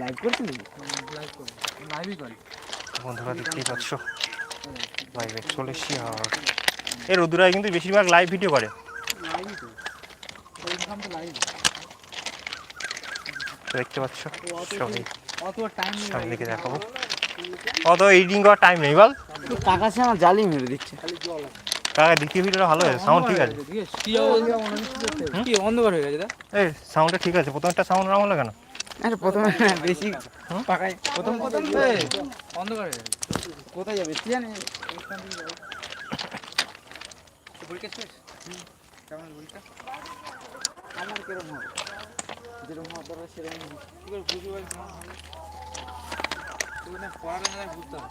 Live করছি নাকি live করে লাইভই করে বন্ধুরা দেখতেই পাচ্ছ। লাইভে চলে এসছি আর এই রোদুরাই কিন্তু বেশিরভাগ লাইভ ভিডিও করে। দেখতে পাচ্ছ সবাই দিকে দেখাবো। অত এডিটিং করার টাইম নেই বল। কাকা সে আমার জালি মেরে দিচ্ছে। কাকা দ্বিতীয় ভিডিওটা ভালো হয়েছে সাউন্ড ঠিক আছে। কি অন্ধকার হয়ে গেছে এই সাউন্ডটা ঠিক আছে প্রথমটা সাউন্ড হলো কেন? আরে প্রথমে বেশি পাকাই। প্রথম প্রথম তো অন্ধকার কোথায় যাবে? তুই জানি পরীক্ষা শেষ? কেমন পরীক্ষা আমার কিরম হবে? যেরকম হওয়ার দরকার সেরকম। কি করে বুঝতে তুই না বুঝতে হবে।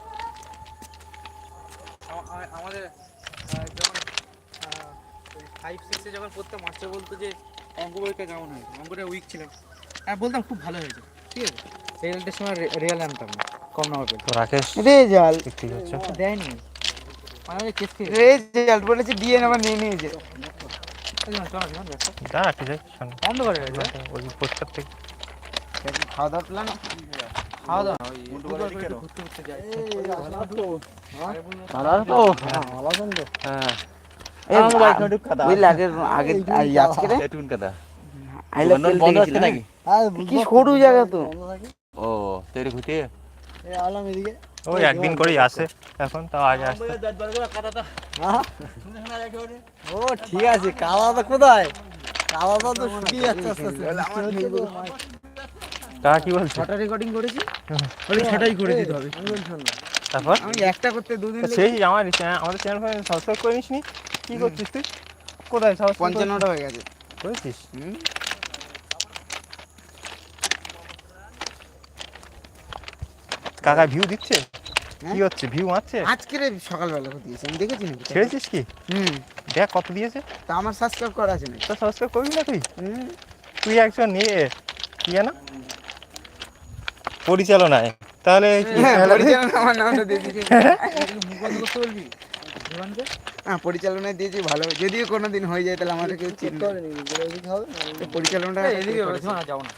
আমা- আমা- আমাদের যখন ফাইভ সিক্সে যখন পড়তাম মাস্টার বলতো যে অঙ্ক পরীক্ষা কেমন হয়? অঙ্কটা উইক ছিলাম। আর বলতাম খুব ভালো হয়েছে। ঠিক আছে? সময় রিয়াল আনতাম না কম নাম্বার পেতাম রাকেশ? রেজাল্ট। দেখতেই পাচ্ছ দেয়নি। মানে কেস রেজাল্ট বলেছে দিয়ে নিয়ে নিয়েছে। যা শোন। হয়ে ওই পোস্টার থেকে খাওয়া দাওয়া প্ল্যান খাওয়া দাওয়া ওই ফুটবল করে। একটু ঘুরতে ঘুরতে যাই। তো। হ্যাঁ? আগের আগে আজকে রে? নাকি? কি সরু জায়গা তো। ও তৈরি ঘুরতে ওই একদিন করেই আসে। এখন তাও আগে ও ঠিক আছে কোথায়? তো শুকিয়ে যাচ্ছে কি বলছো? ছটা রেকর্ডিং করেছি? ছটাই করে দিতে হবে। তারপর? আমি একটা করতে দুদিন সেই আমার চ্যানেল- আমাদের চ্যানেল সাবস্ক্রাইব করে নিসনি কি করছিস তুই? কোথায় সাবস্ক্রাইব পঞ্চান্নটা হয়ে গেছে। করেছিস? হুম। কাকা ভিউ দিচ্ছে? হ্যাঁ? কি হচ্ছে? ভিউ মারছে? আজকে রে সকালবেলা দিয়েছি? আমি দেখেছি নাকি? ছেড়েছিস কি? হুম। দেখ কত দিয়েছে? তা আমার সাবস্ক্রাইব করা আছে নাকি? তো সাবস্ক্রাইব করবি না তুই? হুম। তুই একজন নিয়ে কি জানো? পরিচালনায়। তাহলে হ্যাঁ, পরিচালনা আমার নামটা দিয়ে দিয়েছি হ্যাঁ পরিচালনায় দিয়েছি ভালো যদিও কোনো দিন হয়ে যায় তাহলে আমাকে কেউ চিনবে তো পরিচালনাটা এদিকে না যাও না।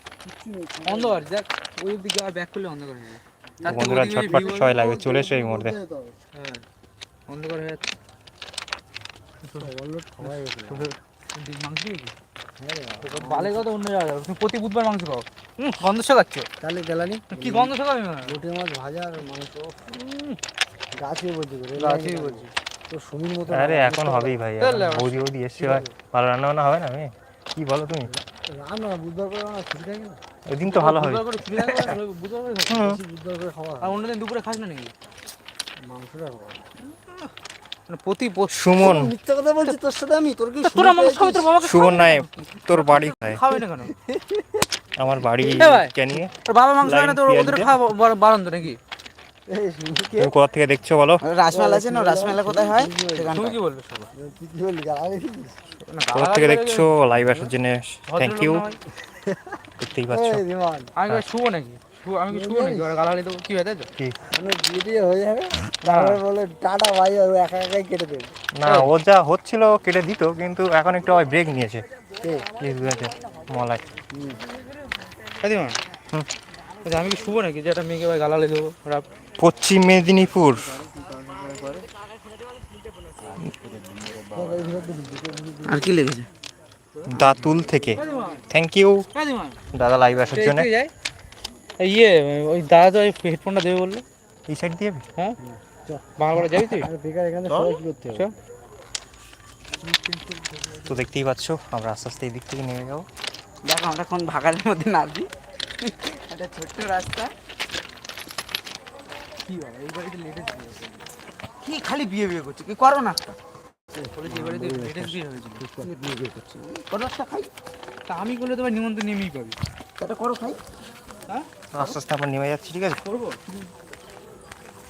অন্ধকার দেখ ওই দিকে আর ব্যাক করলে অন্ধকার হয়ে তো বন্ধুরা ঝটপট সবাই লাগে চলে এসো এই মুহূর্তে অন্ধকার হয়ে যাচ্ছে দিক মাংস দিয়েছি বালে কথা অন্য জায়গায় তুমি প্রতি বুধবার মাংস খাও গন্ধ শোকাচ্ছ তাহলে গেলানি কি গন্ধ শোকাবি না মাছ ভাজা আর মাংস গাছে বলছি গাছেই বলছি তো সুমির মতো আরে এখন হবেই ভাই বৌদি বৌদি এসছে ভাই। ভালো রান্না বান্না হবে না আমি? কি বলো তুমি? রান্না বুধবার করে রান্না ছুটি থাকে না। ওই দিন তো ভালো হবে। বুধবার করে ছুটি থাকে না? বুধবার করে খাস? বুধবার করে খাওয়া আর অন্যদিন দুপুরে খাস না নাকি? মাংসটা মানে প্রতি সুমন। মিথ্যা কথা বলছি তোর সাথে আমি তোর কি তোরা মাংস খাবি তোর বাবাকে সুমন নাই তোর বাড়ি? খাবে না কেন? আমার বাড়ি তোর বাবা মাংস খায় না তোর ওদের খাওয়া বার- বারণ নাকি? তুমি কোথা থেকে দেখছ বলো? রাসমেলা আছে না রাসমেলা কোথায় হয়? তুমি কি বলবে সবাই? কোথা থেকে দেখছ? লাইভ আসার জন্য থ্যাংক ইউ। দেখতেই পাচ্ছ। আমি শুভ নাকি? আমি কি শুভ গালাগালি দেবো। কি তাই তো? হয়ে যাবে। তারপরে বলে টাটা ভাই ও একা একাই কেটে দেবে। না ও যা হচ্ছিল কেটে দিত কিন্তু এখন একটু ব্রেক নিয়েছে। কে? এই বুঝেছে মলাই তাই তো? হুম। বলছি, আমি কি শুভ নাকি? যে একটা মেয়েকে ভাই গালাগালি দেবো পশ্চিম মেদিনীপুর। আর কি লেগেছে? দাতুল থেকে। থ্যাংক ইউ দাদা লাইভ আসার জন্য। ইয়ে ওই দাদা তো ওই হেডফোনটা দেবে বলল। এই সাইড দিয়ে হ্যাঁ? বাংলা যাবি তুই? বেকার এখানে সবাই কি করতে চ। তো দেখতেই পাচ্ছ আমরা আস্তে আস্তে এই দিক থেকে নেমে যাব। দেখো আমরা কোন ভাগাড়ের মধ্যে নামছি একটা ছোট্ট রাস্তা। কি হয় এই বাড়িতে লেটেস্ট বিয়ে কি খালি বিয়ে বিয়ে করছে? কি করো না? একটা আমি করলে তোমার নিমন্ত্রণ নেমেই পাবি। একটা করো খাই। আস্তে আস্তে আমরা নেমে যাচ্ছি ঠিক আছে? করব?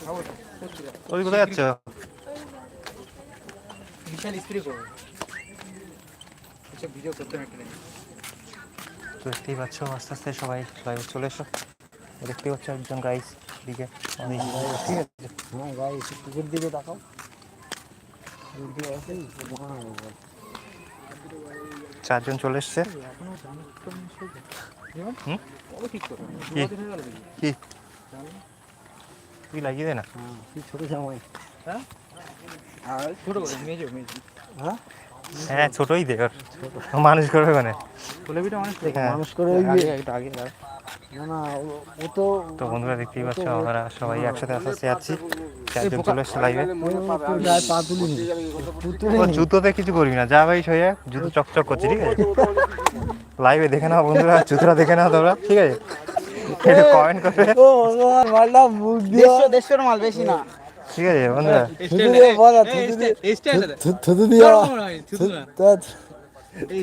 খাব তো। করছি না। ওই কোথায় যাচ্ছ? বিশাল স্প্রে করব ভিডিও করতে একটা। দেখতেই পাচ্ছ আস্তে আস্তে সবাই লাইভে চলে এসো। দেখতেই পাচ্ছ একজন গাইস দিকে অনেক ঠিক আছে হ্যাঁ গাই পুকুর দিকে তাকাও চারজন চলে এসছে। কি? হয়ে তুই লাগিয়ে দে না? হ্যাঁ ছোট করে মেজো মেজো। হ্যাঁ? ছোটই দে ওর। মানুষ করবে মানে। ফুলেবিটা অনেক হ্যাঁ। মানুষ করে আগে একটু আগে না না ও- ও তো তো বন্ধুরা দেখতেই পাচ্ছ আমরা সবাই একসাথে আস্তে চারজন চলে এসছে লাইভে জুতোতে কিছু করবি না যা ভাই সইয়া জুতো চকচক করছে ঠিক আছে? লাইভে দেখে নাও বন্ধুরা জুতোটা দেখে নাও তোমরা ঠিক আছে? একটু কমেন্ট করবে। ও মারলাম মুখ দিয়ে মাল বেশি না। ঠিক আছে বন্ধুরা থুতু দিয়ে বলা থুতু দিয়ে থুতু দিয়ে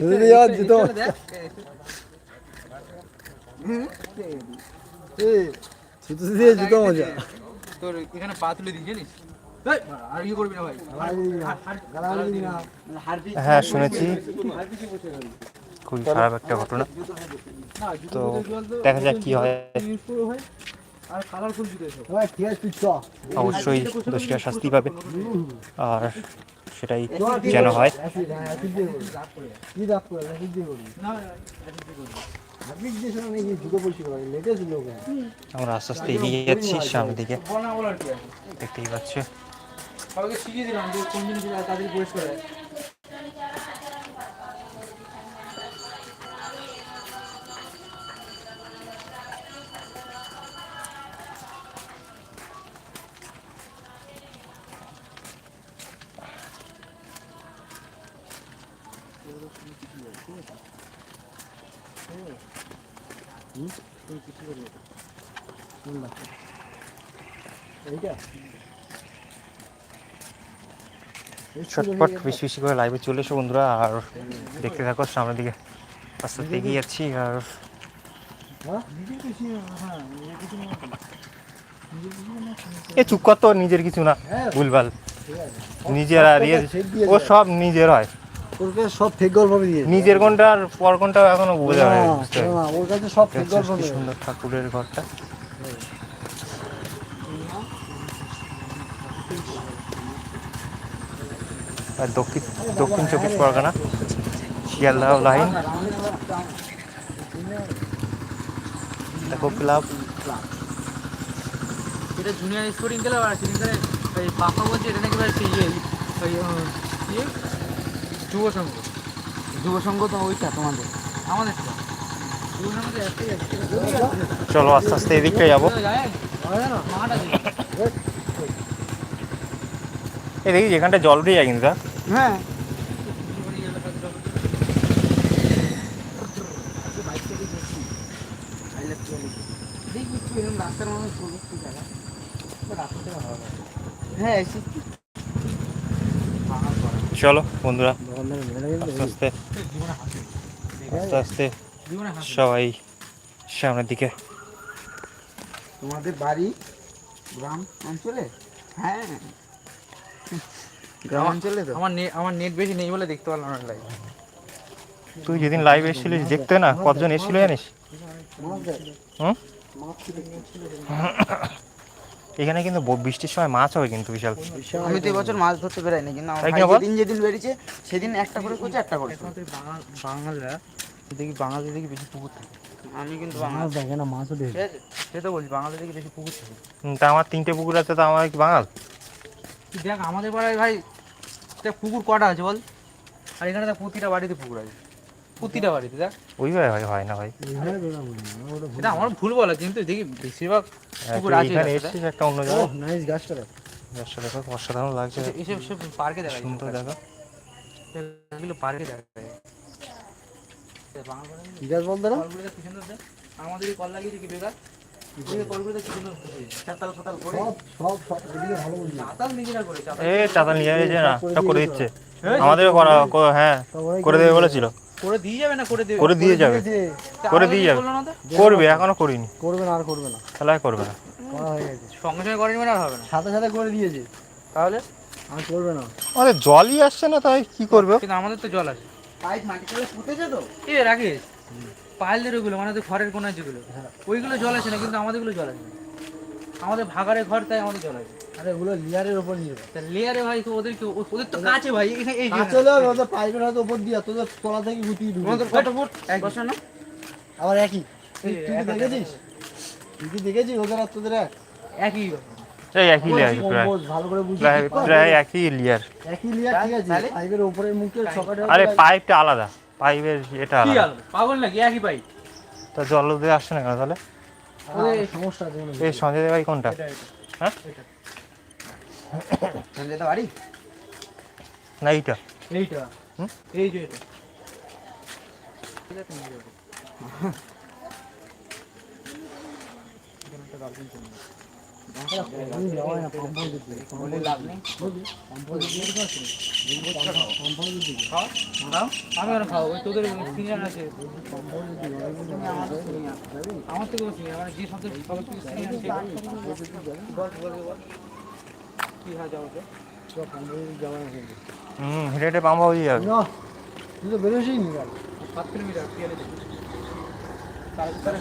থুতু দিয়ে জুতো থুতু দিয়ে জুতো মজা তোর এখানে পা তুলে দিই জানিস। হ্যাঁ শুনেছি। খুবই খারাপ একটা ঘটনা। তো দেখা যাক কি হয়। অবশ্যই দোষীরা শাস্তি পাবে। আর সেটাই যেন হয়। হ্যাঁ, হ্যাঁ। আমরা আস্তে আস্তে এগিয়ে যাচ্ছি সামনের দিকে দেখতেই পাচ্ছ। সবাইকে শিখিয়ে দিলাম যে কোন জিনিস তাদের পরিষ্কার ছটপট বেশি বেশি করে লাইভে চলে এসো বন্ধুরা, আর দেখতে থাকো সামনের দিকে আস্তে আস্তে এগিয়ে যাচ্ছি, আর? এ চুপ কর তো, নিজের কিছু না, ভুলভাল নিজের আর ও সব নিজের হয় ওর কাছে সব ফেক গল্প দিয়ে নিজের কোনটা আর পর কোনটা এখনও বোঝা হয় না, ওর কাছে সব ফেক গল্প সুন্দর ঠাকুরের ঘরটা। আর দক্ষিণ দক্ষিণ চব্বিশ পরগনা শিয়ালদহ লাইন। দেখো ক্লাব। এটা জুনিয়র স্পোর্টিং ক্লাব আর সেদিন করে ওই পাপা বলছে এটা নাকি ভাই সেই ইয়ে যুব সংঘ যুব সংঘ তো ওইটা তোমাদের। আমাদের চলো আস্তে আস্তে এদিকটা যাব। এই দেখি যেখানটা জল উঠে যায় কিন্তু হ্যাঁ? রাস্তার জায়গা হ্যাঁ এসে চলো বন্ধুরা। আস্তে আস্তে আস্তে আস্তে সবাই সামনের দিকে। তোমাদের বাড়ি গ্রাম অঞ্চলে? হ্যাঁ। গ্রাম অঞ্চলে তো। আমার নেট আমার নেট বেশি নেই বলে দেখতে পারলাম না লাইভ তুই যেদিন লাইভ এসেছিলিস দেখতে না? কতজন এসেছিল জানিস? হুম? এখানে কিন্তু বৃষ্টির সময় মাছ হবে কিন্তু বিশাল। আমি তো এবছর মাছ ধরতে বেরাইনি কিন্তু? যেদিন যেদিন বেরিয়েছে সেদিন একটা করে করছে একটা করে বাঙালরা দেখি বাঙালি দেখি বেশি পুকুর থাকে। আমি কিন্তু বাঙাল। মাছ দেখে না মাছও দেখে। সে তো বলছি বাঙালি দেখি বেশি পুকুর থাকে। তা আমার তিনটে পুকুর আছে তো আমার কি বাঙাল? দেখ আমাদের পাড়ায় ভাই দেখ পুকুর কটা আছে বল? আর এখানে দেখ প্রতিটা বাড়িতে পুকুর আছে। প্রতিটা বাড়িতে দেখ। ওইভাবে হয় হয় না ভাই। এটা আমার ভুল বলা কিন্তু দেখি বেশিরভাগ হ্যাঁ, পুকুর তুই আছে এখানে এসেছিস একটা অন্য ও, জায়গায়। নাইস গাছটা দেখ। ব্যবসা দেখো অসাধারণ লাগছে। এসব- এসব সব পার্কে দেখা সুন্দর দেখো এগুলো পার্কে দেখা যায়। কি গাছ বলতো না? আমাদের কল লাগিয়েছে কি বেকার? আমাদেরও করা হ্যাঁ করে দেবে বলেছিল। করে দিয়ে যাবে না করে দেবে? করে দিয়ে যাবে। করে দিয়ে যাবে। না করবে এখনও করিনি। করবে না আর করবে না। খেলায় করবে না। করা হয়ে গেছে। সঙ্গে সঙ্গে করেনি মানে আর হবে না। সাথে সাথে করে দিয়েছে। তাহলে? আর করবে না। আমাদের জলই আসছে না তাই কি করবে? কিন্তু আমাদের তো জল আছে। পাইপ মাটি তো? এ রাখিস পাইলদের ওগুলো মানে তো ঘরের কোনায় যেগুলো ওইগুলো জল আছে না কিন্তু আমাদেরগুলো জল আছে না। আমাদের ভাগারে ঘর তাই আমাদের জল আছে। আরে ওগুলো লিয়ারের উপর নিয়ে তা লেয়ারে ভাই তো ওদের কি ওদের তো কাছে ভাই এখানে এই যে- চলে ওদের পাইপের হয়তো উপর দিয়ে তোদের তলা থেকে গুটিয়ে দিবে তোমাদের কত ফুট এক বসো না। আবার একই। তুই দেখেছিস? তুই কি দেখেছিস ওদের আর তোদের একই। এই একই লেয়ার ভালো করে বুঝিয়ে প্রায় একই লেয়ার একই লিয়ার ঠিক আছে। পাইপের উপরের মুখে সকাটে আরে পাইপটা আলাদা। পাইপের এটা কি আলাদা। আলাদা? পাগল নাকি? একই পাইপ। তা জল দিয়ে আসছে না কেন তাহলে? এই সঞ্জয় দেবাই কোনটা? হ্যাঁ? সঞ্জয় না এইটা। এইটা। হুম? এই যে এটা। আমার থেকে মানে যে বল কি হয় হয় হয়ে যাবে তার তার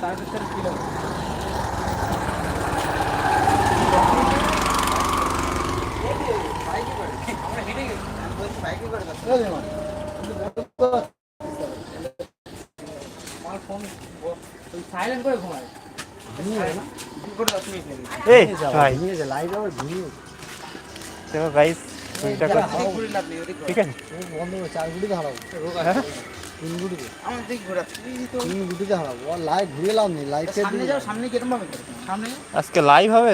তার তার কিলোমিটার আমরা হেঁটে গেছি এই রে মা, আমার ফোন ওই সাইলেন্ট করে ঘুমায় এই নিয়ে যাও, ভাই নিয়ে যা, লাইট আবার ঘুরিয়ে। দেখো গাইস এটা করছি ঘুরে লাভ নেই ওদিক ঠিক আছে বন্ধ চার গুটিতে হারাবো। রোগ? আছে তিন গুটিতে। আমার দিক ঘোরা তিন গুটিতে হারাবো। আর লাইট ঘুরিয়ে লাভ নেই, লাইটের সামনে যাও সামনে কিরম ভাবে সামনে আজকে লাইভ হবে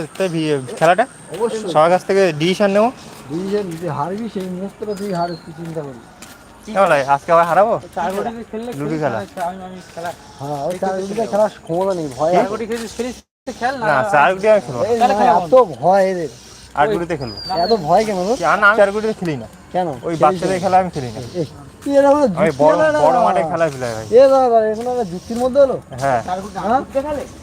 খেলাটা অবশ্যই। সবার কাছ থেকে ডিসিশন নেব ডিভিশন যদি হারবি সেই মুহূর্তটা তুই হার তুই চিন্তা করবি আজকে আবার হারাবো? লুডো খেলা। হ্যাঁ ওই চার খেলার ক্ষমতা নেই ভয় চার। খেলিস খেল না চার গুটি আমি খেলব। এত ভয় এদের আট গুটিতে খেলব। এত ভয় কেন চার গুটিতে খেলি না। কেন? ওই বাচ্চাদের খেলা আমি খেলি না। যুক্তির মধ্যে হলো? হ্যাঁ। চার হ্যাঁ?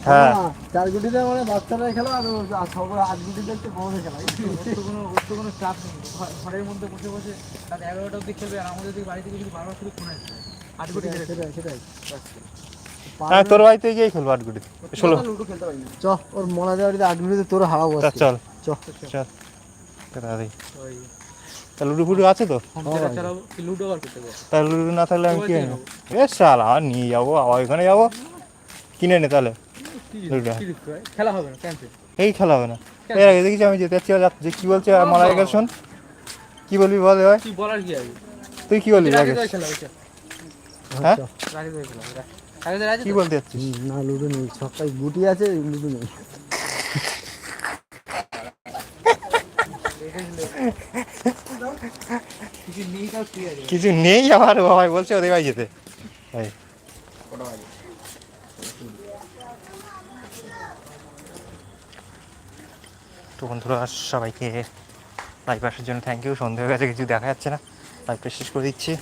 হ্যাঁ। চার গুটিতে মানে বাচ্চারা খেলা আর সবাই আট গুটিতে হচ্ছে বড়দের খেলা। কোনো তো কোনো চাপ নেই। ঘরের মধ্যে বসে বসে রাত এগারোটা অব্দি খেলবে আর আমাদের বাড়ি থেকে যদি বারবার শুধু ফোন আট কোটি সেটাই সেটাই হ্যাঁ তোর বাড়িতে গিয়ে খেলব আট ষোলো। পারি না। চ ওর মনে যায় আট গুটিতে তোর হারাবো আজকে। চল। চল। ওই তা লুডু ফুডু আছে তো? করতে পারব তা লুডু না থাকলে আমি কি তোমার আনব? এ শালা আর নিয়ে যাব আবার ওখানে যাব? কিনে নে তাহলে লুডো কি খেলা হবে না এই খেলা হবে না। এর আগে দেখেছি আমি যেতে যাচ্ছি যে কি বলছে মারা গেল শোন। কি বলবি বল কি বলার কি আছে তুই কি বলবি আগে হ্যাঁ? কি বলতে যাচ্ছিস? না লুডো নেই সবটাই গুটি আছে লুডো নেই। কিছু নেই কিছু আবার বাবাই বলছে ওদের বাড়ি যেতে। এই। তো বন্ধুরা, সবাইকে লাইভ আসার জন্য থ্যাংক ইউ সন্ধে গেছে, কিছু দেখা যাচ্ছে না। লাইভটা শেষ করে দিচ্ছি।